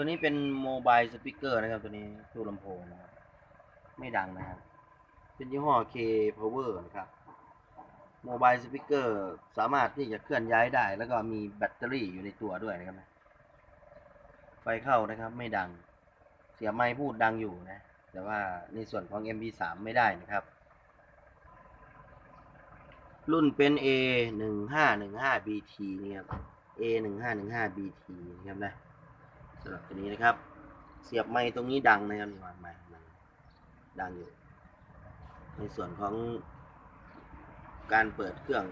ตัวนี้เป็นโมบายสปีกเกอร์นะครับ ตัวนี้ตู้ลำโพงนะครับไม่ดังนะครับ เป็นยี่ห้อ K Power นะครับโมบายสปีกเกอร์สามารถที่จะเคลื่อนย้ายได้ แล้วก็มีแบตเตอรี่อยู่ในตัวด้วยนะครับ ไฟเข้านะครับไม่ดัง เสียไม้พูดดังอยู่นะ แต่ว่าในส่วนของ MP3 ไม่ได้นะครับ รุ่นเป็น A หนึ่งห้าหนึ่งห้า BT นี่ครับ A หนึ่งห้าหนึ่งห้า BT นะครับนะ สำหรับตัวนี้นะครับ เสียบไม้ตรงนี้ดังนะครับนี่วางไม้มันดังอยู่ ในส่วนของการเปิดเครื่อง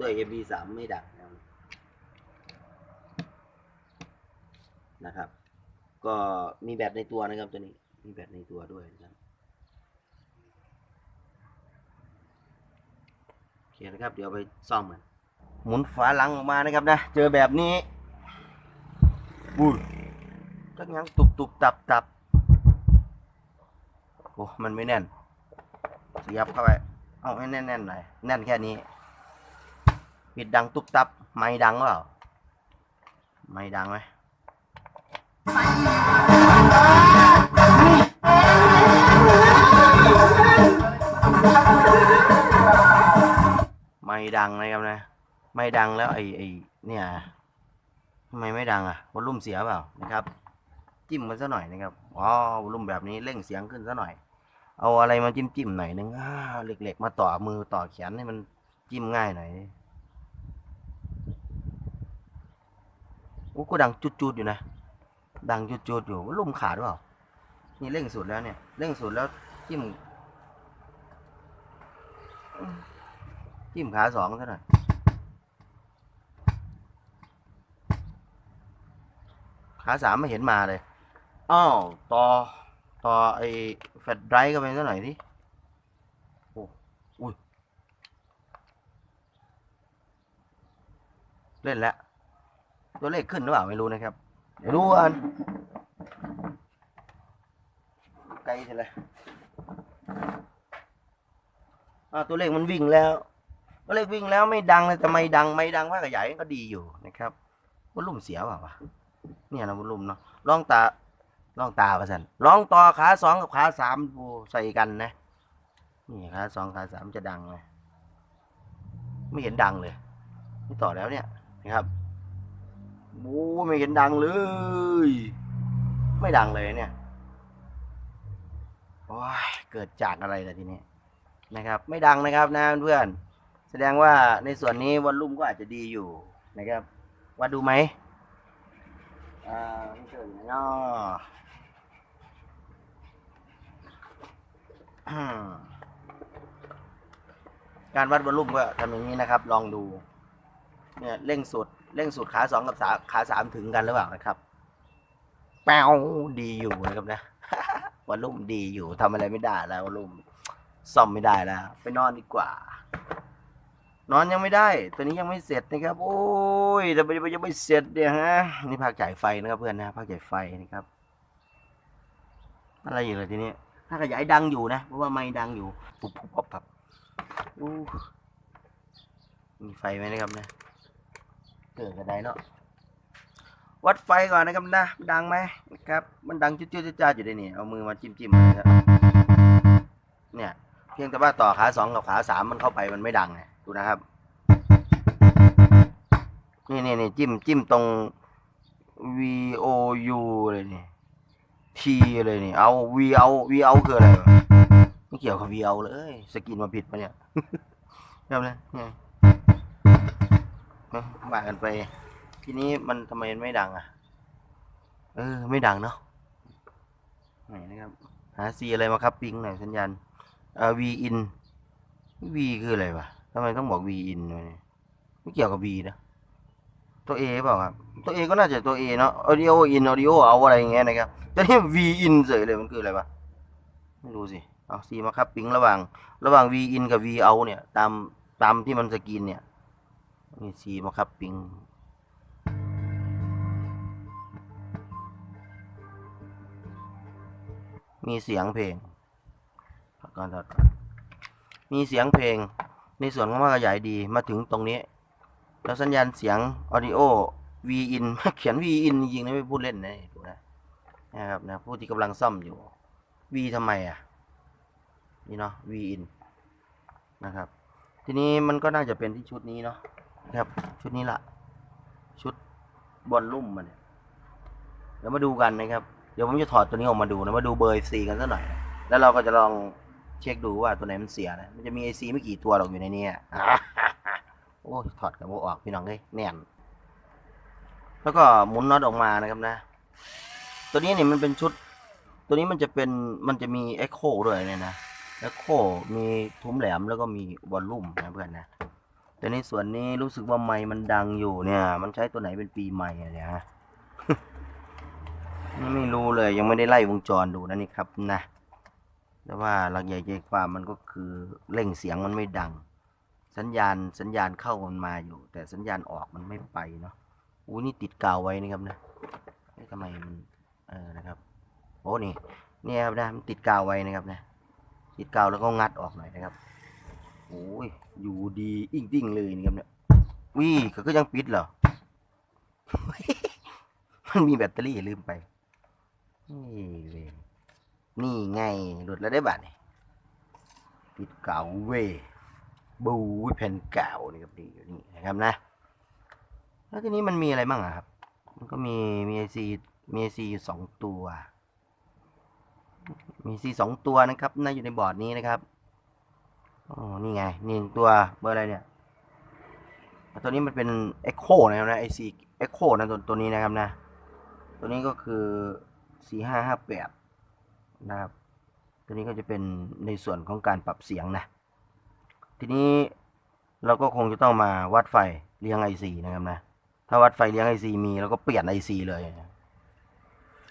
ด้วย MP3 ไม่ดังนะครับนะครับก็มีแบตในตัวนะครับตัวนี้ มีแบตในตัวด้วยนะครับโอเคนะครับ เดี๋ยวไปซ่อมมันหมุนฝาหลังออกมานะครับนะ เจอแบบนี้บุย จักยังตุบตุบตับตับโอ้มันไม่แน่น เสียบเข้าไป เอาให้แน่นๆหน่อย แน่นแค่นี้ ปิดดังตุบตับ ไม่ดังเปล่า ไม่ดังไหมไม่ดังนะครับนะ ไม่ดังแล้วไอ้ไอ้เนี่ยทำไมไม่ดังอะวอลลุ่มเสียเปล่านะครับ จิ้มมันซะหน่อยนะครับอ๋อลุ่มแบบนี้เร่งเสียงขึ้นซะหน่อย เอาอะไรมาจิ้มจิ้มหน่อยนึงอ่าเหล็กๆมาต่อมือต่อแขนให้มันจิ้มง่ายหน่อยโอ้ก็ดังจุดๆอยู่นะ ดังจุดๆอยู่ลุ่มขาดหรือเปล่า นี่เร่งสุดแล้วเนี่ยเร่งสุดแล้วจิ้มจิ้มขาสองซะหน่อยขาสามไม่เห็นมาเลย อ้าวต่อ ต่อไอ้แฟลชไดรฟ์เข้าไปซะหน่อยสิโอ้อุ้ยเล่นแล้วตัวเลขขึ้นหรือเปล่าไม่รู้นะครับเดี๋ยวดูกันไกลเท่าไหร่อ่าตัวเลขมันวิ่งแล้ว ตัวเลขวิ่งแล้วไม่ดังเลยแต่ไม่ดังไม่ดังว่าขยายก็ดีอยู่นะครับวอลลุ่มเสียเปล่าวะเนี่ยนะวอลลุ่มเนาะลองตา ลองตาประสันลองต่อขาสองกับขาสามดูใส่กันนะ นี่ขาสองขาสามจะดังไหมไม่เห็นดังเลยนี่ต่อแล้วเนี่ยนะครับโอ้ไม่เห็นดังเลย ไม่ดังเลยเนี่ยโอ้ยเกิดจากอะไรล่ะทีนี้นะครับ ไม่ดังนะครับนะเพื่อนแสดงว่าในส่วนนี้วอลลุ่มก็อาจจะดีอยู่นะครับวัดดูไหมอ่าไม่เจออยู่ไหนเนาะอืม การวัดวอลลุ่มก็ทำอย่างนี้นะครับ ลองดู เนี่ยเร่งสุดเร่งสุดขาสองกับสาขาสามถึงกันหรือเปล่านะครับแป้วดีอยู่นะครับนะวอลลุ่มดีอยู่ทำอะไรไม่ได้แล้ววอลลุ่มซ่อมไม่ได้แล้ว ไปนอนดีกว่า นอนยังไม่ได้ ตัวนี้ยังไม่เสร็จนะครับ โอ้ยแต่ยังไม่เสร็จเนี่ยฮะนี่ภาคจ่ายไฟนะครับเพื่อนนะภาคจ่ายไฟนะครับ อะไรอยู่เลยทีนี้าขยายดังอยู่นะ เพราะว่าไม่ดังอยู่ปุ๊บปุ๊บปับปับมีไฟไหมนะครับนะเกิดกระไดเนาะวัดไฟก่อนนะครับนะดังไหมนะครับ มันดังจุดๆจ้าอยู่ได้นี่เอามือมาจิ้มจิ้มนะครับเนี่ย เพียงแต่ว่าต่อขาสองกับขาสามมันเข้าไปมันไม่ดังไงดูนะครับ นี่นี่นี่จิ้มจิ้มตรง V O U เลยนี่ T เลยนี่ เอา V เอา V เอาคืออะไรวะไม่เกี่ยวกับ V เอาเลยสกินมาผิดปะเนี่ยเรียบเลยเนี่ยเอาว่ากันไป ทีนี้มันทำไมมันไม่ดังอะ เออ ไม่ดังเนาะไหนนะครับ หา C อะไรมาครับปิงหน่อยสัญญาณเอ่อ V in V คืออะไรวะทำไมต้องบอก V in ด้วยเลยไม่เกี่ยวกับ V นะ ตัว A เปล่าครับ ตัว A ก็น่าจะตัว A เนาะ audio in audio เอาอะไรอย่างเงี้ยนะครับแต่นี่ V in เฉยเลยมันคืออะไรวะไม่รู้สิเอา C มาครับปิงระหว่าง ระหว่าง V in กับ V out เนี่ย ตามตามที่มันสกรีนเนี่ยนี่ C มาครับปิงมีเสียงเพลงก่อนถอดมีเสียงเพลง ในส่วนของภาขยายดีมาถึงตรงนี้ แล้วสัญญาณเสียงออดิโอ V in เขียน V in จริงๆนะไม่พูดเล่นนะดูนะนะครับนะผู้ที่กำลังซ่อมอยู่ V ทำไมอะนี่เนาะ V in นะครับ ทีนี้มันก็น่าจะเป็นที่ชุดนี้เนาะนะครับ ชุดนี้ละชุดบอลลุ่มมันเนี่ยเดี๋ยวมาดูกันนะครับ เดี๋ยวผมจะถอดตัวนี้ออกมาดูนะมาดูเบอร์ C กันสักหน่อย แล้วเราก็จะลองเช็คดูว่าตัวไหนมันเสียนะมันจะมี IC ไม่กี่ตัวหรอกอยู่ในนี้อะ โอ้ยถอดกับโมออกพี่น้องเลยแน่น แล้วก็หมุนน็อตออกมานะครับนะ ตัวนี้เนี่ยมันเป็นชุด ตัวนี้มันจะเป็นมันจะมีเอ็กโคด้วยเนี่ยนะเอ็กโคมีทุ้มแหลมแล้วก็มีวอลลุ่มนะเพื่อนนะแต่ในส่วนนี้รู้สึกว่าไม้มันดังอยู่เนี่ย มันใช้ตัวไหนเป็นปีใหม่อะเนี่ยฮะนี่ไม่รู้เลยยังไม่ได้ไล่วงจรดูนะนี่ครับนะแต่ว่าหลักใหญ่ใจความมันก็คือเร่งเสียงมันไม่ดัง สัญญาณสัญญาณเข้ามันมาอยู่ แต่สัญญาณออกมันไม่ไปเนาะอู้นี่ติดกาวไว้นะครับนะเอ๊ะทำไมมันเออนะครับโอ้นี่เนี่ยครับนะมันติดกาวไว้นะครับนะติดกาวแล้วก็งัดออกหน่อยนะครับโอ้ยอยู่ดีอิ่งติ้งเลยนะครับเนี่ยวิเขาก็ยังปิดเหรอมันมีแบตเตอรี่ลืมไปนี่เว้ยนี่ไงหลุดแล้วได้บัตรนี่ติดกาวเว้ บูแผ่นเก่านี่ครับนี่อยู่นี่นะครับนะ แล้วทีนี้มันมีอะไรบ้างอะครับ มันก็มีมีไอซีมีไอซีสองตัว มีซีสองตัวนะครับน่าอยู่ในบอร์ดนี้นะครับอ๋อนี่ไงนี่หนึ่งตัวเบอร์อะไรเนี่ยตัวนี้มันเป็น Echo นะครับนะ IC Echo นะตัวตัวนี้นะครับนะ ตัวนี้ก็คือสี่ห้าห้าแปดนะครับ ตัวนี้ก็จะเป็นในส่วนของการปรับเสียงนะ ทีนี้เราก็คงจะต้องมาวัดไฟเลี้ยงไอซีนะครับนะ ถ้าวัดไฟเลี้ยงไอซีมีเราก็เปลี่ยนไอซีเลย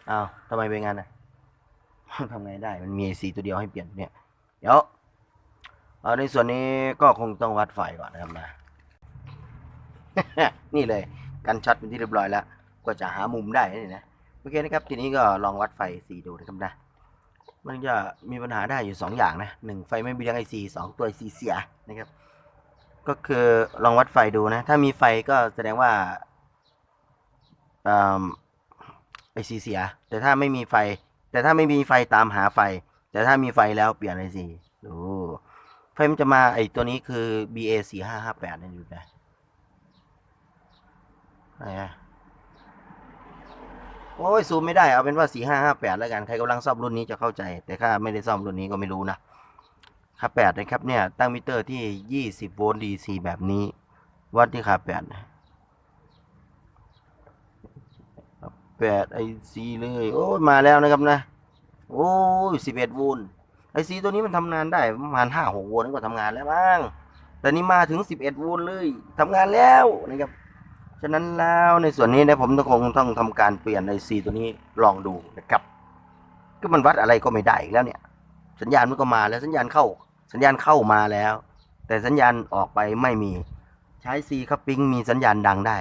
อ้าวทำไมเป็นงั้นนะทำไงได้มันมีไอซีตัวเดียวให้เปลี่ยนเนี่ย เดี๋ยวเอาในส่วนนี้ก็คงต้องวัดไฟก่อนนะครับนะ นี่เลยกันช็อตเป็นที่เรียบร้อยแล้ว ก็จะหามุมได้นี่นะโอเคนะครับ ทีนี้ก็ลองวัดไฟสีดูนะครับนะ มันจะมีปัญหาได้อยู่สองอย่างนะหนึ่งไฟไม่มีเลี้งไอซีสองตัวไอซีเสียนะครับ ก็คือลองวัดไฟดูนะ ถ้ามีไฟก็แสดงว่าไอซีเสีย แต่ถ้าไม่มีไฟ แต่ถ้าไม่มีไฟตามหาไฟ แต่ถ้ามีไฟแล้วเปลี่ยนไอซีดูไฟมันจะมาไอตัวนี้คือ BA สี่ห้าห้าแปดนี่อยู่นะไหนอะ โอ้ยซูมไม่ได้เอาเป็นว่าสี่ห้าห้าแปดแล้วกันใครกำลังซ่อมรุ่นนี้จะเข้าใจ แต่ถ้าไม่ได้ซ่อมรุ่นนี้ก็ไม่รู้นะขาแปดนะครับเนี่ยตั้งมิเตอร์ที่ยี่สิบโวลต์ดีซีแบบนี้วัดที่ขาแปดแปดไอซีเลยโอ้ยมาแล้วนะครับนะโอ้ยสิบเอ็ดโวลต์ไอซีตัวนี้มันทำงานได้ประมาณห้าหกโวลต์ก็ทำงานแล้วบ้างแต่นี่มาถึงสิบเอ็ดโวลต์เลยทำงานแล้วนะครับ ฉะนั้นแล้วในส่วนนี้นะผมต้องคงต้องทำการเปลี่ยนไอซีตัวนี้ลองดูนะครับ ก็มันวัดอะไรก็ไม่ได้อีกแล้วเนี่ย สัญญาณมันก็มาแล้วสัญญาณเข้า สัญญาณเข้ามาแล้ว แต่สัญญาณออกไปไม่มีใช้ซีคัพปิ้งมีสัญญาณดังได้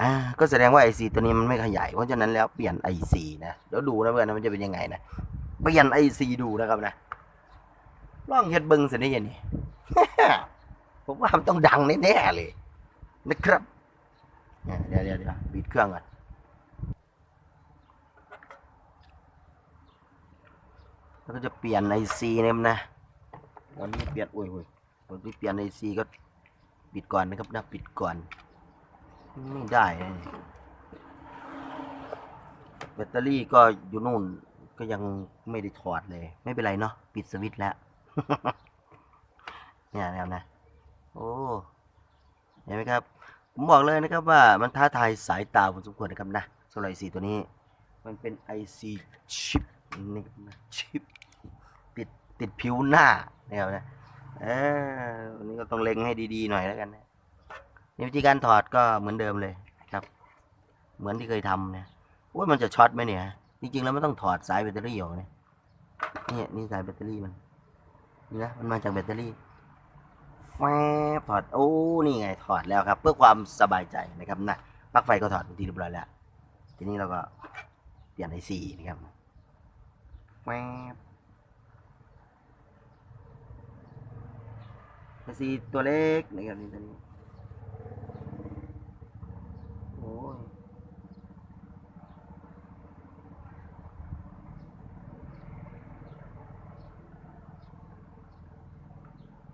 อ่าก็แสดงว่าไอซีตัวนี้มันไม่ขยายเพราะฉะนั้นแล้วเปลี่ยนไอซีนะเดี๋ยวดูนะเพื่อนนะมันจะเป็นยังไงนะเปลี่ยนไอซีดูนะครับนะลองเฮ็ดเบิ้งสิได้ยังนี่ผมว่ามันต้องดังแน่ๆเลยนะครับ เนี่ยเดี๋ยวเดี๋ยวเดี๋ยวปิดเครื่องก่อนแล้วก็จะเปลี่ยนไอซีเนี่ยนะวันนี้เปลี่ยนโอ้ยโอ้ยวันนี้เปลี่ยนไอซีก็ปิดก่อนนะครับนะปิดก่อน ไม่ได้ แบตเตอรี่ก็อยู่นู่นก็ยังไม่ได้ถอดเลย ไม่เป็นไรเนาะปิดสวิตช์แล้ว เนี่ยนะครับนะ โอ้ เห็นไหมครับ ผมบอกเลยนะครับว่ามันท้าทายสายตาผมสมควรนะครับนะสำหรับไอซีตัวนี้ มันเป็นไอซีชิปนี่นะชิปติดติดผิวหน้านะครับนะเออวันนี้ก็ต้องเล็งให้ดีๆหน่อยแล้วกันนะนี่วิธีการถอดก็เหมือนเดิมเลยครับ เหมือนที่เคยทำนะโอ้ยมันจะช็อตไหมเนี่ยจริงๆแล้วไม่ต้องถอดสายแบตเตอรี่ออกเนี่ยนี่นี่สายแบตเตอรี่มันนี่นะมันมาจากแบตเตอรี่ แฟบถอด โอ้ นี่ไง ถอดแล้วครับ เพื่อความสบายใจนะครับนะปลั๊กไฟก็ถอดที่เรียบร้อยแล้ว ทีนี้เราก็เปลี่ยนไอซีนะครับแฟบไอซีตัวเล็กนะครับนี่ตัวนี้ โอ้ย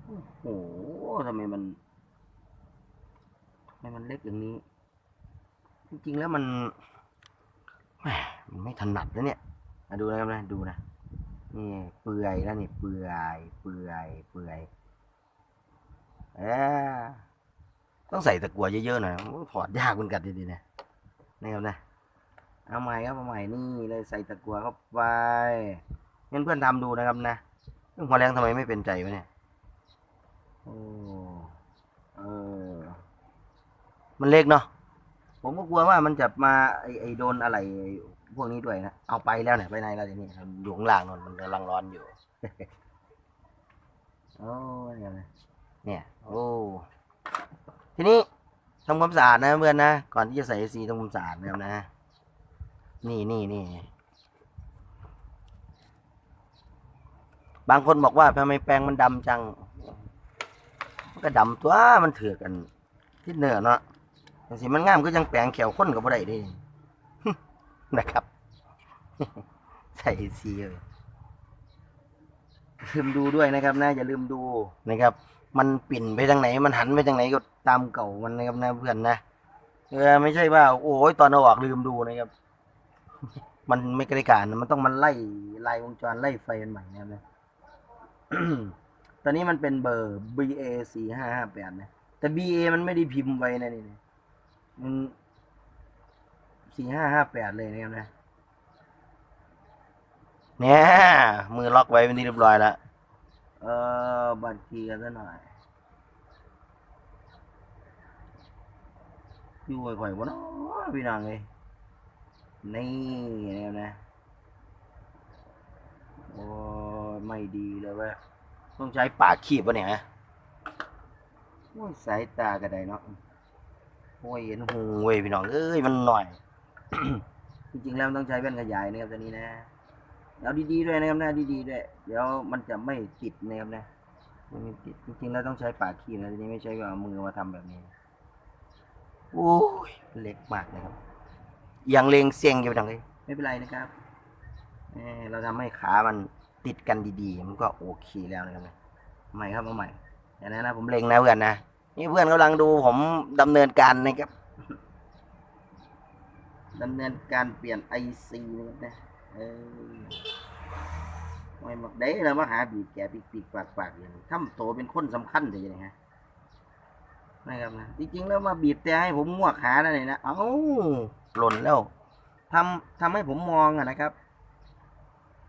โอ้โหทำไมมันทำไมมันเล็กอย่างนี้ จ ริง ๆ แล้วมันแหมมันไม่ถนัดนะเนี่ยมาดูนะครับนะดูนะนี่เปื่อยแล้วนี่เปื่อยเปื่อยเปื่อยเออต้องใส่ตะกัวเยอะๆหน่อยถอดยากเหมือนกันดีๆนะนี่ครับนะเอาใหม่ครับเอาใหม่นี่เลยใส่ตะกัวเข้าไปงั้นเพื่อนทำดูนะครับนะเรื่องหัวแรงทำไมไม่เป็นใจวะเนี่ยโอ้เออมันเล็กเนาะ ผมก็กลัวว่ามันจะมาไอไอโดนอะไรพวกนี้ด้วยนะ เอาไปแล้วเนี่ยไปไหนแล้วทีนี้อยู่ข้างล่างนนมันกำลังร้อนอยู่ โอ้ยเนี่ยนะเนี่ย โอ้ทีนี้ทำความสะอาดนะเพื่อนนะ ก่อนที่จะใส่ซีทำความสะอาดนะครับนะ นี่นี่นี่บางคนบอกว่าทำไมแปรงมันดำจัง มันก็ดำตัวมันเถื่อกกันที่เหนือเนาะ จังสิมันงามก็ยังแปลงแขวข้นกับบ่ได้เดินะครับ ใส่ซีเลยลืมดูด้วยนะครับนะอย่าลืมดูนะครับ มันปิ่นไปทางไหน มันหันไปทางไหนก็ตามเก่ามันนะครับนะเพื่อนนะเออไม่ใช่ว่า โอ้ยตอนเอาออกลืมดูนะครับ มันไม่กระการมันต้องมันไล่ไล่วงจรไล่ไฟมันใหม่นะครับนะตอนนี้มันเป็นเบอร์ BA สี่ห้าห้าแปดนะแต่ BA มันไม่ได้พิมพ์ไว้นะนี่นะ มันสี่ห้าห้าแปดเลยนะครับนะเนี่ยมือล็อกไว้เป็นที่เรียบร้อยแล้วเออบัตรคีย์กันซะหน่อยอยู่ข่อยวะเนาะพี่น้องเลยนี่นะครับนะโอ้ไม่ดีเลยเว้ยต้องใช้ปากขีบวะเนี่ยโอ้ยสายตากระไดเนาะ โอ้ยเห็นหูเว้ยพี่น้องเอ้ยมันหน่อย จริงๆแล้วมันต้องใช้แว่นขยายนะครับตัวนี้นะเอาดีๆด้วยนะครับนะดีๆด้วยเดี๋ยวมันจะไม่ติดนะครับนะมันไม่ติดจริงๆแล้วต้องใช้ปากขีบนะทีนี้ไม่ใช่ว่าเอามือมาทำแบบนี้โอ้ยเล็กมากนะครับเอียังเลงเสียงอยู่ทางนี้ไม่เป็นไรนะครับเออเราทำให้ขามันติดกันดีๆ มันก็โอเคแล้วนะครับนะเอาใหม่ครับเอาใหม่อย่างนั้นนะผมเล็งนะเพื่อนนะ นี่เพื่อนกำลังดูผมดำเนินการนะครับดำเนินการเปลี่ยนไอซีนะครับนะเออไม่มักได้แล้วมาหาบีบแกปีกปีกปากปากอย่างนี้ทำโตวเป็นคนสำคัญเลยยังไงฮะนะครับนะจริงๆแล้วมาบีบแต่ให้ผมงวกขาแล้วเนี่ยนะเอ้าหล่นแล้วทำทำให้ผมมองอะนะครับ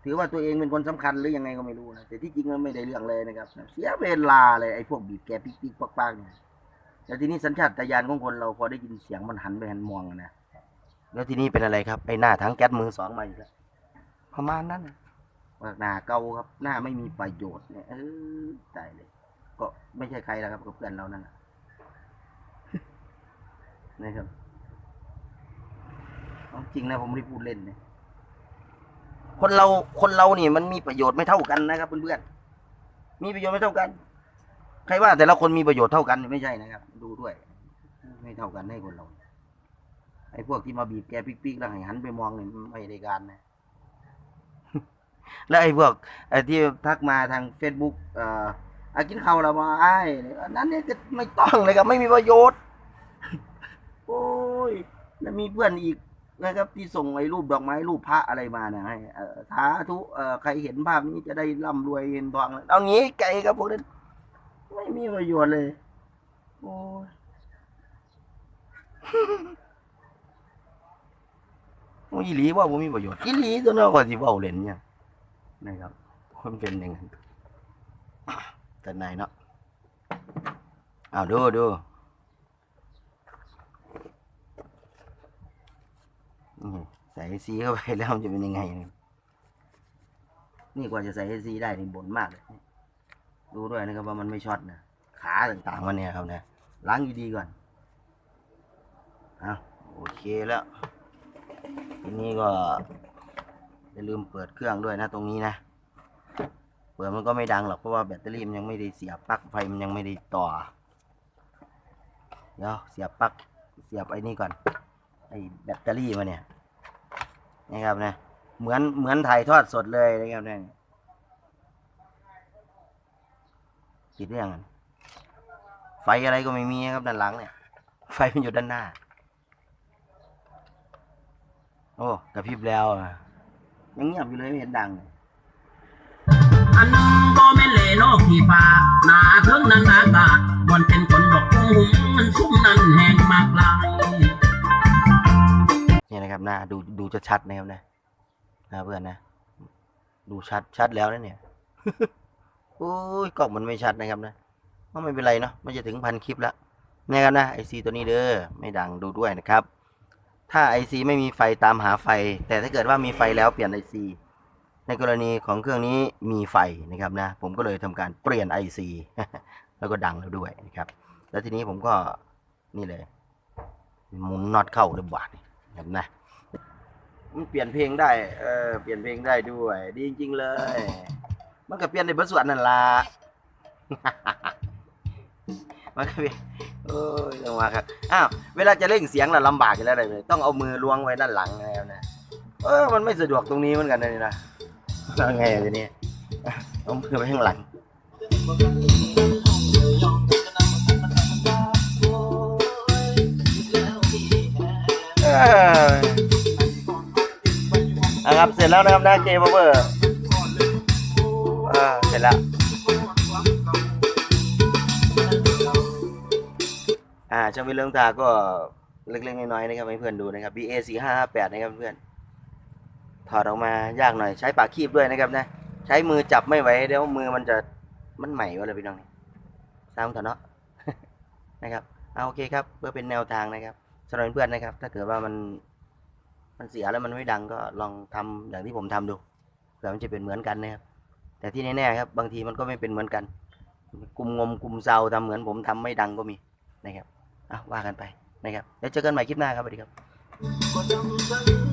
ถือว่าตัวเองเป็นคนสำคัญหรือยังไงก็ไม่รู้นะแต่ที่จริงมันไม่ได้เรื่องเลยนะครับเสียเวลาเลยไอ้พวกบีบแกปีกปีกปากปากเนี่ยแต่ทีนี้สัญชาตญาณของคนเราพอได้ยินเสียงมันหันไปหันมองนะแล้วทีนี้เป็นอะไรครับไอ้หน้าทั้งแก๊สมือสองมาอีกแล้วประมาณนั้นนะว่าหน้าเก่าครับหน้าไม่มีประโยชน์เนี่ยเออตายเลย ก็ไม่ใช่ใครแล้วครับก็เพื่อนเรานั่นนะครับจริงนะผมไม่ได้พูดเล่นนะ คนเราคนเราเนี่ยมันมีประโยชน์ไม่เท่ากันนะครับเพื่อนๆมีประโยชน์ไม่เท่ากัน ใครว่าแต่ละคนมีประโยชน์เท่ากันไม่ใช่นะครับ ดูด้วย ไม่เท่ากันให้คนเราไอ้พวกที่มาบีบแกปิ๊กๆแล้วหันไปมองเนี่ยไม่ได้การนะแล้วไอ้พวกไอ้ที่ทักมาทางเฟซบุ๊กเอ่ออากินข้าวแล้วมาไอ้นนั้นเนี่ยก็ไม่ต้องเลยครับไม่มีประโยชน์ โอ้ยแล้วมีเพื่อนอีก นะครับ ที่ส่งไอ้รูปดอกไม้รูปพระอะไรมาเนี่ยให้เอ่อสาธุเอ่อใครเห็นภาพนี้จะได้ร่ำรวยเงินทองเอางี้ไกลครับพวกนั้นไม่มีประโยชน์เลย โอ้ยโอ้ยอีหลีว่าผมมีประโยชน์อีหลีตัวเน้องก็สิเว้าเล่นเนี่ยนะครับมันเป็นอย่างนั้นแต่ไหนเนาะเอาดูดู ใส่ซีเข้าไปแล้วมันจะเป็นยังไงเนี่ยนี่กว่าจะใส่ซีได้นี่บ่นมากเลยดูด้วยนะครับว่ามันไม่ช็อตนะขาต่างๆมันเนี่ยครับนะล้างดีๆก่อนเอาโอเคแล้วทีนี้ก็อย่าลืมเปิดเครื่องด้วยนะตรงนี้นะ เปิดมันก็ไม่ดังหรอกเพราะว่าแบตเตอรี่มันยังไม่ได้เสียบปลั๊กไฟมันยังไม่ได้ต่อ เดี๋ยวเสียบปลั๊กเสียบไอ้นี่ก่อนไอ้แบตเตอรี่มาเนี่ย นะครับนะเหมือนเหมือนถ่ายทอดสดเลยนะครับเนี่ยติดหรืองไฟอะไรก็ไม่มีครับด้านหลังเนี่ย ไฟมันอยู่ด้านหน้า โอ้กระพริบแล้วอะยังเงียบอยู่เลยไม่เห็นดังอันก็ไม่เลโลกที่ฟ้าหนาเทิงนั้นอากาศบอนเป็นคนดอกกุ้งมันชุ่มนั้นแห้งมากลาย นี่นะครับหน้าดูดูจะชัดนะครับนะนะเพื่อนนะ ดูชัดชัดแล้วนะเนี่ยโอ้ยกล้องมันไม่ชัดนะครับนะก็ไม่เป็นไรเนาะมันจะถึงพันคลิปแล้วนี่ครับนะไอซีตัวนี้เด้อไม่ดังดูด้วยนะครับ ถ้าไอซีไม่มีไฟตามหาไฟ แต่ถ้าเกิดว่ามีไฟแล้วเปลี่ยนไอซีในกรณีของเครื่องนี้มีไฟนะครับนะ ผมก็เลยทำการเปลี่ยนไอซีแล้วก็ดังแล้วด้วยนะครับ แล้วทีนี้ผมก็นี่เลยหมุนน็อตเข้าเลยบาทนี่ เห็นนะมันเปลี่ยนเพลงได้ เออ เปลี่ยนเพลงได้ด้วย ดีจริงๆเลย มันก็เปลี่ยนในบทสวดนั่นล่ะ มันก็เปลี่ยนโอ้ยลงมาครับ อ้าว เวลาจะเร่งเสียงล่ะลำบากอยู่แล้วเลยต้องเอามือล้วงไว้ด้านหลังแล้วนะ เออ มันไม่สะดวกตรงนี้เหมือนกันนะนี่นะแล้วไงทีนี้เอามือไปข้างหลัง นะครับเสร็จแล้วนะครับนะเคเบอร์อ่าเสร็จแล้วอ่าช่างวิลเรื่องตาก็เล็กๆน้อยๆนะครับให้เพื่อนดูนะครับ BA 4 5 5 8นะครับเพื่อนถอดออกมายากหน่อยใช้ปากคีบด้วยนะครับนะใช้มือจับไม่ไหวเดี๋ยวมือมันจะมันใหม่วะเลยพี่น้องนี่สร้างถอะเนาะนะครับเอาโอเคครับเพื่อเป็นแนวทางนะครับ สำหรับเพื่อนๆนะครับ ถ้าเกิดว่ามันมันเสียแล้วมันไม่ดังก็ลองทำอย่างที่ผมทำดูเผื่อมันจะเป็นเหมือนกันนะครับแต่ที่แน่ๆครับ บางทีมันก็ไม่เป็นเหมือนกันกลุ่มงมกลุ่มเซาทำเหมือนผมทำไม่ดังก็มีนะครับอะว่ากันไปนะครับแล้วเจอกันใหม่คลิปหน้าครับสวัสดีครับ